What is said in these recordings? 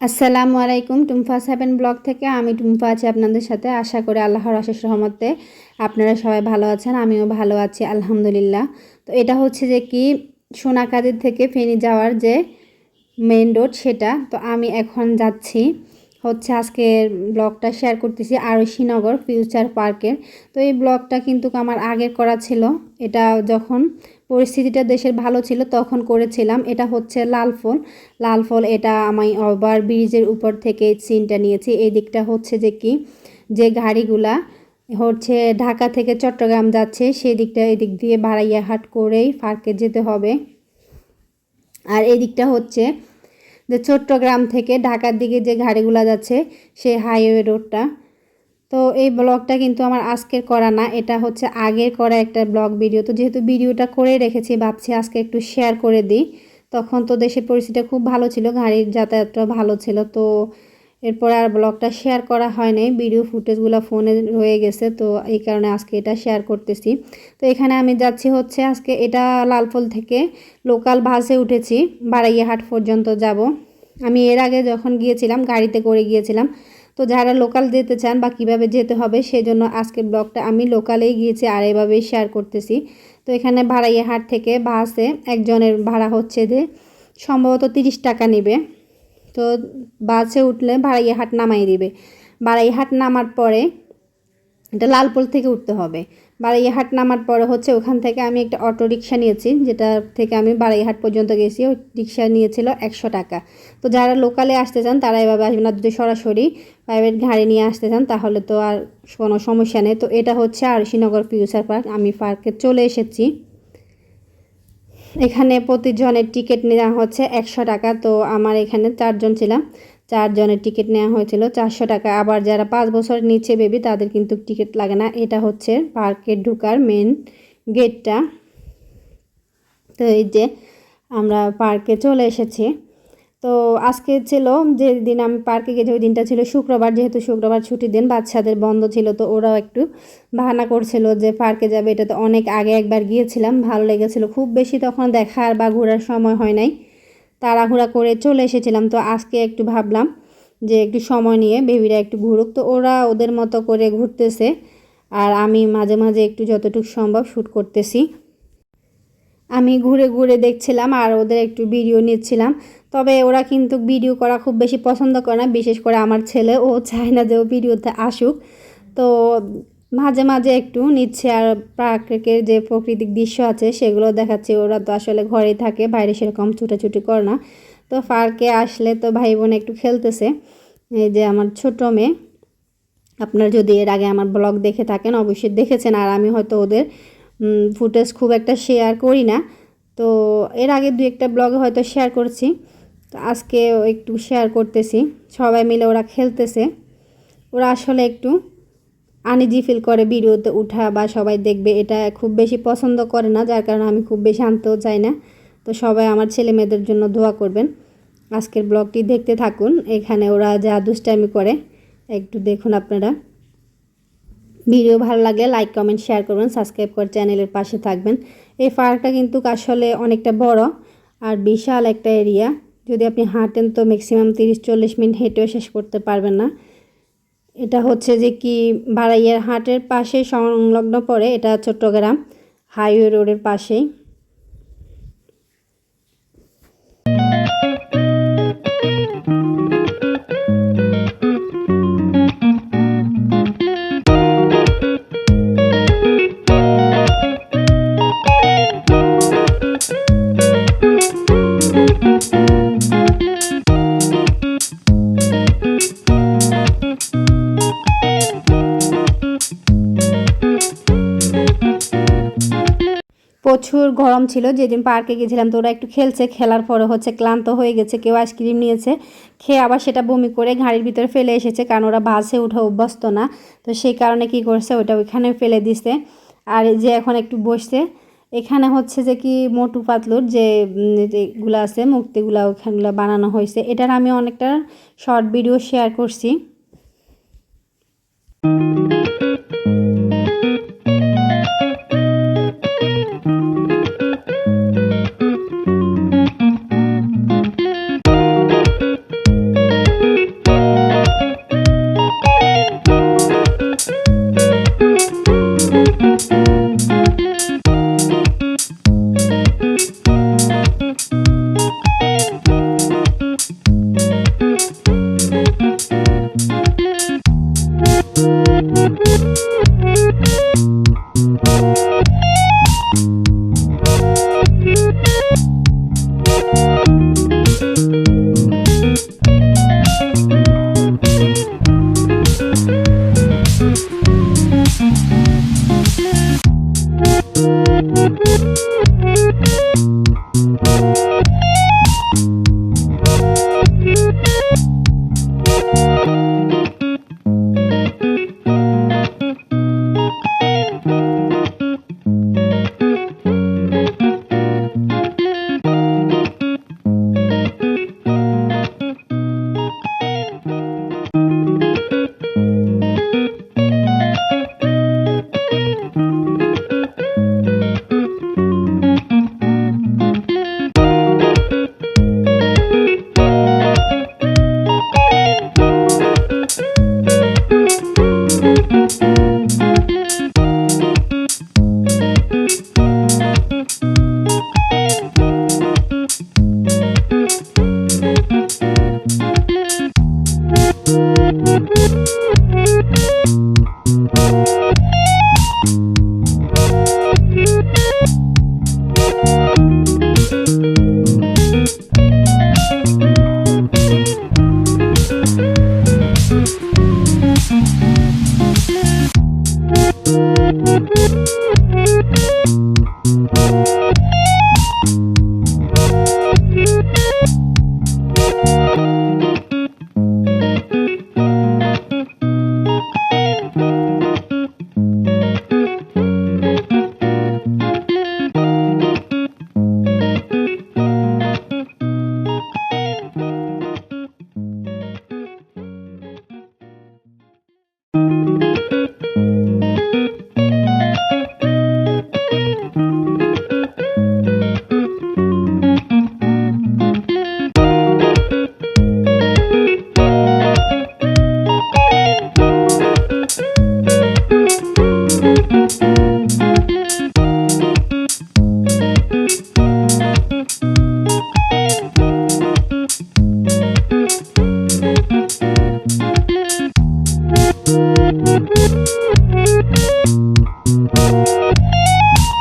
আসসালামু আলাইকুম। Tumpa seven blog থেকে আমি টুম্পা আছি আপনাদের সাথে। আশা করি আল্লাহর আশেষ রহমতে আপনারা সবাই ভালো আছেন, আমিও ভালো আছি, আলহামদুলিল্লাহ। তো এটা হচ্ছে যে কি সোনাকাদির থেকে ফেনী যাওয়ার যে মেইন রোড সেটা। তো আমি এখন যাচ্ছি, হচ্ছে আজকে ব্লগটা শেয়ার করতেছি আরশিনগর ফিউচার পার্কের তো এই ব্লগটা কিন্তু আমার আগের করা ছিল। এটা যখন পরিস্থিতিটা দেশের ভালো ছিল, তখন করেছিলাম। এটা হচ্ছে লাল ফল লাল ফল এটা আমি ওভার ব্রিজের উপর থেকে সিনটা নিয়েছি। এই দিকটা হচ্ছে যে কি, যে গাড়িগুলা হচ্ছে ঢাকা থেকে চট্টগ্রাম যাচ্ছে, সেই দিকটা এদিক দিয়ে বাড়াইয়াহাট করেই পার্কে যেতে হবে। আর এই দিকটা হচ্ছে যে চট্টগ্রাম থেকে ঢাকার দিকে যে গাড়িগুলো যাচ্ছে, সেই হাইওয়ে রোডটা। তো এই ব্লগটা কিন্তু আমার আজকের করা না, এটা হচ্ছে আগের করা একটা ব্লগ ভিডিও। তো যেহেতু ভিডিওটা করে রেখেছি, ভাবছি আজকে একটু শেয়ার করে দিই। তখন তো দেশের পরিস্থিতি খুব ভালো ছিল, গাড়ির যাতায়াতটা ভালো ছিল, তো এরপর আর ব্লগটা শেয়ার করা হয় নাই। ভিডিও ফুটেজগুলো ফোনে রয়ে গেছে, তো এই কারণে আজকে এটা শেয়ার করতেছি। তো এখানে আমি যাচ্ছি হচ্ছে আজকে এটা লালফল থেকে লোকাল বাসে উঠেছি বাড়াইয়াহাট পর্যন্ত যাব। আমি এর আগে যখন গিয়েছিলাম, গাড়িতে করে গিয়েছিলাম তো যারা লোকাল যেতে চান বা কীভাবে যেতে হবে সেজন্য আজকের ব্লগটা আমি লোকালেই গিয়েছি আর এভাবেই শেয়ার করতেছি। তো এখানে ভাড়াইয়াহাট থেকে বাসে একজনের ভাড়া হচ্ছে যে সম্ভবত তিরিশ টাকা নেবে। তো বাসে উঠলে ভাড়াইয়াহাট নামাই দিবে। ভাড়াইহাট নামার পরে এটা লালপুল থেকে উঠতে হবে। বাড়াইয়াহাট নামার পরে হচ্ছে ওখান থেকে আমি একটা অটো রিক্সা নিয়েছি, যেটা থেকে আমি বাড়াইহাট পর্যন্ত গেছি। ওই রিক্সা নিয়েছিল একশো টাকা। তো যারা লোকালে আসতে চান, তারা এভাবে আসবে না। যদি সরাসরি প্রাইভেট গাড়ি নিয়ে আসতে চান, তাহলে তো আর কোনো সমস্যা নেই। তো এটা হচ্ছে আরশিনগর ফিউচার পার্ক। আমি পার্কে চলে এসেছি। এখানে প্রতিজনের টিকিট নেওয়া হচ্ছে একশো টাকা। তো আমার এখানে চারজন ছিলাম। চারজনের টিকিট নেওয়া হয়েছিল চারশো টাকা। আবার যারা পাঁচ বছর নিচে বেবি, তাদের কিন্তু টিকিট লাগে না। এটা হচ্ছে পার্কে ঢুকার মেন গেটটা। তো এই যে আমরা পার্কে চলে এসেছি। তো আজকে ছিল যে দিন আমি পার্কে গেছি, ওই দিনটা ছিল শুক্রবার। যেহেতু শুক্রবার ছুটির দিন, বাচ্চাদের বন্ধ ছিল, তো ওরাও একটু বাহানা করছিল যে পার্কে যাবে। এটা তো অনেক আগে একবার গিয়েছিলাম, ভালো লেগেছিলো। খুব বেশি তখন দেখার বা ঘোরার সময় হয় নাই। তাড়াহুড়া করে চলে এসেছিলাম। তো আজকে একটু ভাবলাম যে একটু সময় নিয়ে বেবিরা একটু ঘুরুক। তো ওরা ওদের মতো করে ঘুরতেছে। আর আমি মাঝে মাঝে একটু যতটুকু সম্ভব শ্যুট করতেছি। আমি ঘুরে ঘুরে দেখছিলাম আর ওদের একটু ভিডিও নিচ্ছিলাম। তবে ওরা কিন্তু ভিডিও করা খুব বেশি পছন্দ করে না। বিশেষ করে আমার ছেলে। ও চায় না যে ও ভিডিওতে আসুক। তো মাঝে মাঝে একটু নিচ্ছে আর প্রাকৃতিকের যে প্রাকৃতিক দৃশ্য আছে সেগুলো দেখাচ্ছে। ওরা তো আসলে ঘরেই থাকে, বাইরে সেরকম ছুটাছুটি করে না। তো পার্কে আসলে তো ভাই বোন একটু খেলতেছে। এই যে আমার ছোট মেয়ে, আপনার যদি এর আগে আমার ব্লগ দেখে থাকেন অবশ্যই দেখেছেন। আর আমি হয়তো ওদের ফুটেজ খুব একটা শেয়ার করি না। তো এর আগে দু একটা ব্লগে হয়তো শেয়ার করছি। তো আজকে একটু শেয়ার করতেছি। সবাই মিলে ওরা খেলতেছে। ওরা আসলে একটু আনিজি ফিল করে ভিডিওতে উঠা বা সবাই দেখবে, এটা খুব বেশি পছন্দ করে না, যার কারণে আমি খুব বেশি আনতেও চাই না। তো সবাই আমার ছেলে মেয়েদের জন্য দোয়া করবেন। আজকের ব্লগটি দেখতে থাকুন, এখানে ওরা যা দুষ্টামি করে, একটু দেখুন আপনারা। ভিডিও ভালো লাগলে লাইক কমেন্ট শেয়ার করবেন সাবস্ক্রাইব করে চ্যানেলের পাশে থাকবেন। এই পার্কটা কিন্তু আসলে অনেকটা বড় আর বিশাল একটা এরিয়া যদি আপনি হাঁটেন তো ম্যাক্সিমাম তিরিশ চল্লিশ মিনিট হেঁটেও শেষ করতে পারবেন না। এটা হচ্ছে যে কি বাড়াইয়ার হাটের পাশে সংলগ্ন পড়ে এটা চট্টগ্রাম হাইওয়ে রোডের পাশেই। প্রচুর গরম ছিল, যেদিন পার্কে গেছিলাম তো ওরা একটু খেলছে, খেলার পরে হচ্ছে ক্লান্ত হয়ে গেছে, কেউ আইসক্রিম নিয়েছে, খেয়ে আবার সেটা বমি করে গাড়ির ভিতরে ফেলে এসেছে, কারণ ওরা বাসে উঠে অভ্যস্ত না, তো সেই কারণে কি করছে, ওটা ওইখানে ফেলে দিছে, আর যে এখন একটু বসছে, এখানে হচ্ছে যে কি মোটু পাতলুর যে যেগুলো আছে মুক্তিগুলো ওখানগুলো বানানো হয়েছে, এটার আমি অনেকটা শর্ট ভিডিও শেয়ার করছি।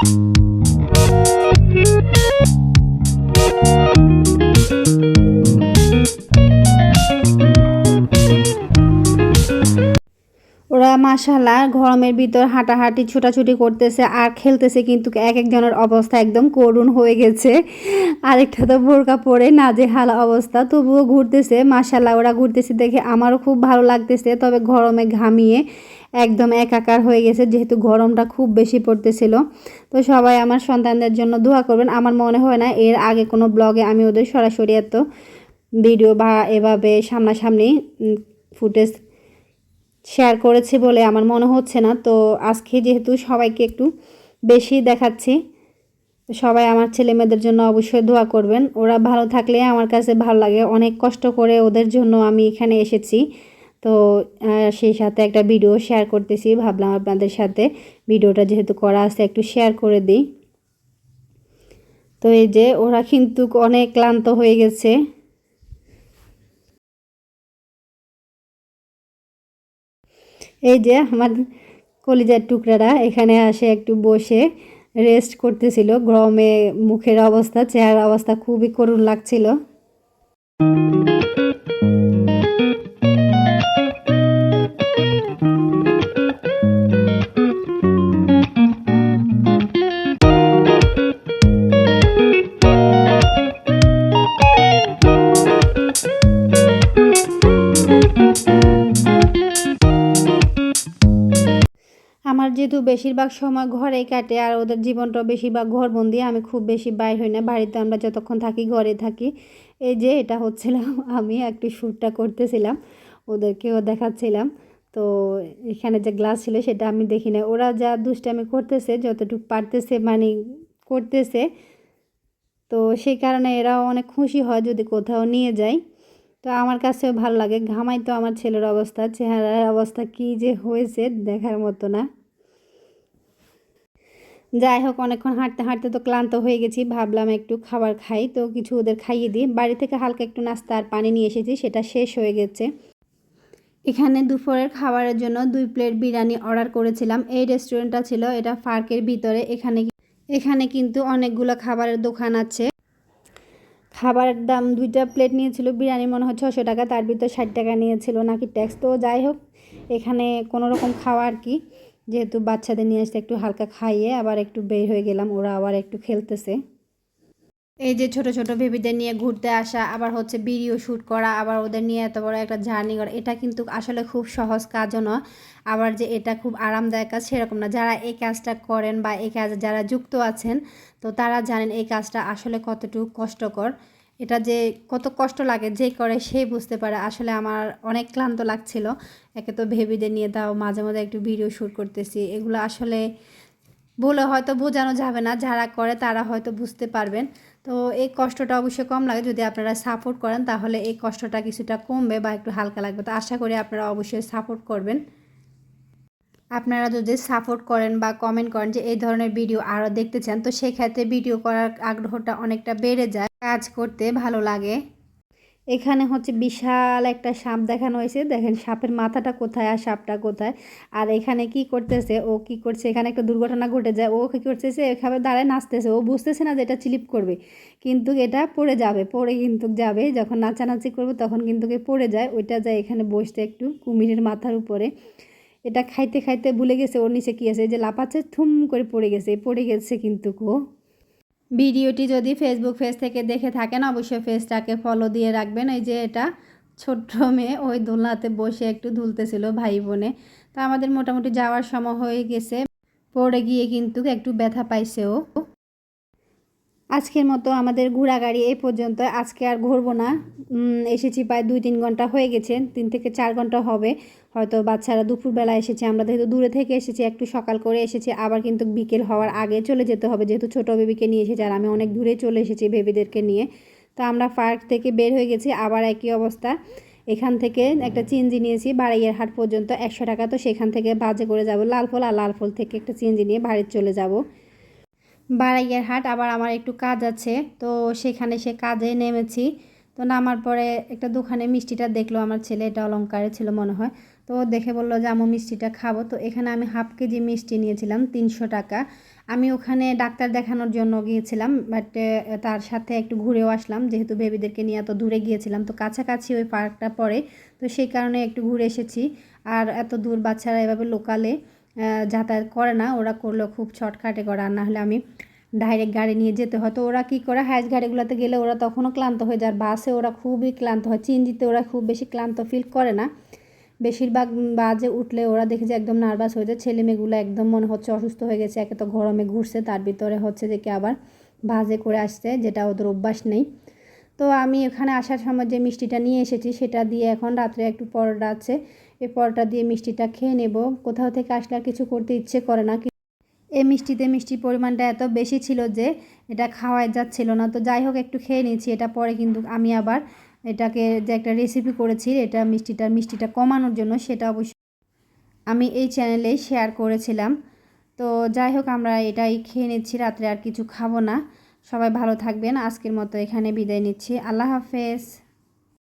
Thank you. মাশাল্লাহ গরমের ভিতর হাঁটাহাঁটি, ছোটাছুটি করতেছে আর খেলতেছে কিন্তু এক একজনের অবস্থা একদম করুণ হয়ে গেছে। আরেকটা তো বোরকা পরে, নাজেহাল অবস্থা। তবুও ঘুরতেছে মাশাল্লাহ ওরা ঘুরতেছে দেখে আমারও খুব ভালো লাগতেছে। তবে গরমে ঘামিয়ে একদম একাকার হয়ে গেছে, যেহেতু গরমটা খুব বেশি পড়তেছিল। তো সবাই আমার সন্তানদের জন্য দোয়া করবেন। আমার মনে হয় না এর আগে কোনো ব্লগে আমি ওদের সরাসরি এত ভিডিও বা এভাবে সামনাসামনি ফুটেজ শেয়ার করেছি বলে আমার মনে হচ্ছে না। তো আজকে যেহেতু সবাইকে একটু বেশি দেখাচ্ছি, সবাই আমার ছেলে মেয়েদের জন্য অবশ্যই দোয়া করবেন। ওরা ভালো থাকলে আমার কাছে ভালো লাগে। অনেক কষ্ট করে ওদের জন্য আমি এখানে এসেছি। তো সেই সাথে একটা ভিডিও শেয়ার করতেছি। ভাবলাম আপনাদের সাথে ভিডিওটা যেহেতু করা আছে, একটু শেয়ার করে দিই। তো এই যে, ওরা কিন্তু অনেক ক্লান্ত হয়ে গেছে। এই যে আমার কলিজার টুকরারা এখানে আসে একটু বসে রেস্ট করতেছিল। গরমে মুখের অবস্থা চেহারা অবস্থা খুবই করুণ লাগছিল। বেশিরভাগ সময় ঘরেই কাটে আর ওদের জীবনটা বেশিরভাগ ঘরবন্দি। আমি খুব বেশি বাইর হই না। বাড়িতে আমরা যতক্ষণ থাকি ঘরে থাকি। এই যে এটা হচ্ছিলাম, আমি একটু শ্যুটটা করতেছিলাম, ওদেরকেও দেখাচ্ছিলাম। তো এখানে যে গ্লাস ছিল সেটা আমি দেখি না ওরা যা দুষ্টামি করতেছে, যতটুকু পারতেছে মানে করতেছে, তো সেই কারণে এরাও অনেক খুশি হয় যদি কোথাও নিয়ে যায় তো আমার কাছেও ভালো লাগে। ঘামাই তো আমার ছেলের অবস্থা। চেহারার অবস্থা কি যে হয়েছে দেখার মতো না। যাই হোক, অনেকক্ষণ হাঁটতে হাঁটতে তো ক্লান্ত হয়ে গেছি। ভাবলাম একটু খাবার খাই, তো কিছু ওদের খাইয়ে দিই। বাড়ি থেকে হালকা একটু নাস্তা আর পানি নিয়ে এসেছি, সেটা শেষ হয়ে গেছে। এখানে দুপুরের খাবারের জন্য দুই প্লেট বিরিয়ানি অর্ডার করেছিলাম। এই রেস্টুরেন্টটা ছিল, এটা পার্কের ভিতরে। এখানে এখানে কিন্তু অনেকগুলো খাবারের দোকান আছে। খাবারের দাম দুইটা প্লেট নিয়েছিল, বিরিয়ানি মনে হয় ছশো টাকা, তার ভিতরে ষাট টাকা নিয়েছিল নাকি ট্যাক্স। তো যাই হোক, এখানে কোনো রকম খাওয়া আর কি। যেহেতু বাচ্চাদের নিয়ে আসতে একটু হালকা খাইয়ে আবার একটু বের হয়ে গেলাম, ওরা আবার একটু খেলতেছে। এই যে ছোট ছোট বেবিদের নিয়ে ঘুরতে আসা, আবার হচ্ছে ভিডিও শ্যুট করা, আবার ওদের নিয়ে এত বড় একটা জার্নি করা, এটা কিন্তু আসলে খুব সহজ কাজও নয়। আবার যে এটা খুব আরামদায়ক কাজ সেরকম না। যারা এই কাজটা করেন বা এই কাজে যারা যুক্ত আছেন, তো তারা জানেন এই কাজটা আসলে কতটুকু কষ্টকর। এটা যে কত কষ্ট লাগে যে করে সেই বুঝতে পারে। আসলে আমার অনেক ক্লান্ত লাগছিল। একে তো ভেবিদের নিয়ে তাও মাঝে মাঝে একটু ভিডিও শ্যুট করতেছি। এগুলো আসলে বলে হয়তো বোঝানো যাবে না। যারা করে তারা হয়তো বুঝতে পারবেন। তো এই কষ্টটা অবশ্যই কম লাগে। যদি আপনারা সাপোর্ট করেন তাহলে এই কষ্টটা কিছুটা কমবে বা একটু হালকা লাগবে। তো আশা করি আপনারা অবশ্যই সাপোর্ট করবেন। আপনারা যদি সাপোর্ট করেন বা কমেন্ট করেন যে এই ধরনের ভিডিও আরও দেখতে চান, তো সেক্ষেত্রে ভিডিও করার আগ্রহটা অনেকটা বেড়ে যায়, কাজ করতে ভালো লাগে। এখানে হচ্ছে বিশাল একটা সাপ দেখানো হয়েছে, দেখেন সাপের মাথাটা কোথায় আর সাপটা কোথায়, আর এখানে কি করতেছে, ও কি করছে, এখানে একটা দুর্ঘটনা ঘটে যায়, ও কী করতেছে এখানে দাঁড়ায় নাচতেছে, ও বুঝতেছে না যে এটা চিলিপ করবে, কিন্তু এটা পড়ে যাবে, পড়ে কিন্তু যাবে, যখন নাচানাচি করবে তখন কিন্তু পড়ে যায়, ওইটা যায় এখানে বসতে একটু কুমিরের মাথার উপরে এটা খাইতে খাইতে ভুলে গেছে, ওর নিচে কী আছে? যে লাপাচ্ছে থুম করে পড়ে গেছে পড়ে গেছে কিন্তু কো ভিডিওটি যদি ফেসবুক পেজ থেকে দেখে থাকেন, অবশ্যই পেজটাকে ফলো দিয়ে রাখবেন। ওই যে এটা ছোট্ট মেয়ে, ওই দোলনাতে বসে একটু ধুলতেছিল ভাই বোনে। তা আমাদের মোটামুটি যাওয়ার সময় হয়ে গেছে, পড়ে গিয়ে কিন্তু একটু ব্যথা পাইছে ও। আজকের মতো আমাদের ঘোরাগাড়ি এই পর্যন্ত। আজকে আর ঘুরবো না। এসেছি প্রায় দুই তিন ঘণ্টা হয়ে গেছে। তিন থেকে চার ঘণ্টা হবে। হয়তো বাচ্চারা দুপুরবেলা এসেছে, আমরা যেহেতু দূরে থেকে এসেছি, একটু সকাল করে এসেছি, আবার কিন্তু বিকেল হওয়ার আগে চলে যেতে হবে। যেহেতু ছোটো বেবিকে নিয়ে এসেছি, আর আমি অনেক দূরে চলে এসেছি বেবিদেরকে নিয়ে। তো আমরা পার্ক থেকে বের হয়ে গেছি, আবার একই অবস্থা। এখান থেকে একটা চিনজি নিয়েছি বাড়াইয়ের হাট পর্যন্ত। একশো টাকা তো সেখান থেকে বাজে করে যাব। লালফল আর লাল লালফল থেকে একটা চিনজি নিয়ে বাড়ির চলে যাব। বাড়াইয়ের হাট, আবার আমার একটু কাজ আছে, তো সেখানে সে কাজে নেমেছি। তো নামার পরে একটা দোকানে মিষ্টিটা দেখল আমার ছেলে, এটা অলঙ্কারে ছিল মনে হয়। তো দেখে বলল যে আমি মিষ্টিটা খাব। তো এখানে আমি হাফ কেজি মিষ্টি নিয়েছিলাম, তিনশো টাকা। আমি ওখানে ডাক্তার দেখানোর জন্য গিয়েছিলাম বাট তার সাথে একটু ঘুরেও আসলাম। যেহেতু বেবিদেরকে নিয়ে এত দূরে গিয়েছিলাম, তো কাছাকাছি ওই পার্কটা পড়ে, তো সেই কারণে একটু ঘুরে এসেছি। আর এত দূর বাচ্চারা এভাবে লোকালে যাতায়াত করে না, ওরা করলেও খুব শর্টকাটে করে। আর না হলে আমি ডাইরেক্ট গাড়ি নিয়ে যেতে হয় তো ওরা কী করে হাইস গাড়িগুলোতে গেলে ওরা তখনও ক্লান্ত হয়ে যায়। বাসে ওরা খুবই ক্লান্ত হয়। চিনজিতে ওরা খুব বেশি ক্লান্ত ফিল করে না। বেশিরভাগ বাজে উঠলে ওরা দেখে যে একদম নার্ভাস হয়ে যায়। ছেলে মেয়েগুলো একদম মনে হচ্ছে অসুস্থ হয়ে গেছে, একে তো গরমে ঘুরছে, তার ভিতরে হচ্ছে যে কি আবার বাজে করে আসছে, যেটা ওদের অভ্যাস নেই। তো আমি এখানে আসার সময় যে মিষ্টিটা নিয়ে এসেছি, সেটা দিয়ে এখন রাত্রে একটু পর আছে। এই পরোটা দিয়ে মিষ্টিটা খেয়ে নেব। কোথাও থেকে আসলে আর কিছু করতে ইচ্ছে করে না। এই মিষ্টিতে মিষ্টির পরিমাণটা এত বেশি ছিল যে এটা খাওয়াই যাচ্ছিল না। তো যাই হোক, একটু খেয়ে নিয়েছি। এটা পরে কিন্তু আমি আবার এটাকে যে একটা রেসিপি করেছি, এটা মিষ্টিটার মিষ্টিটা কমানোর জন্য সেটা অবশ্যই আমি এই চ্যানেলে শেয়ার করেছিলাম। তো যাই হোক, আমরা এটাই খেয়ে নিচ্ছি। রাত্রে আর কিছু খাব না। সবাই ভালো থাকবেন। আজকের মতো এখানে বিদায় নিচ্ছি। আল্লাহ হাফেজ।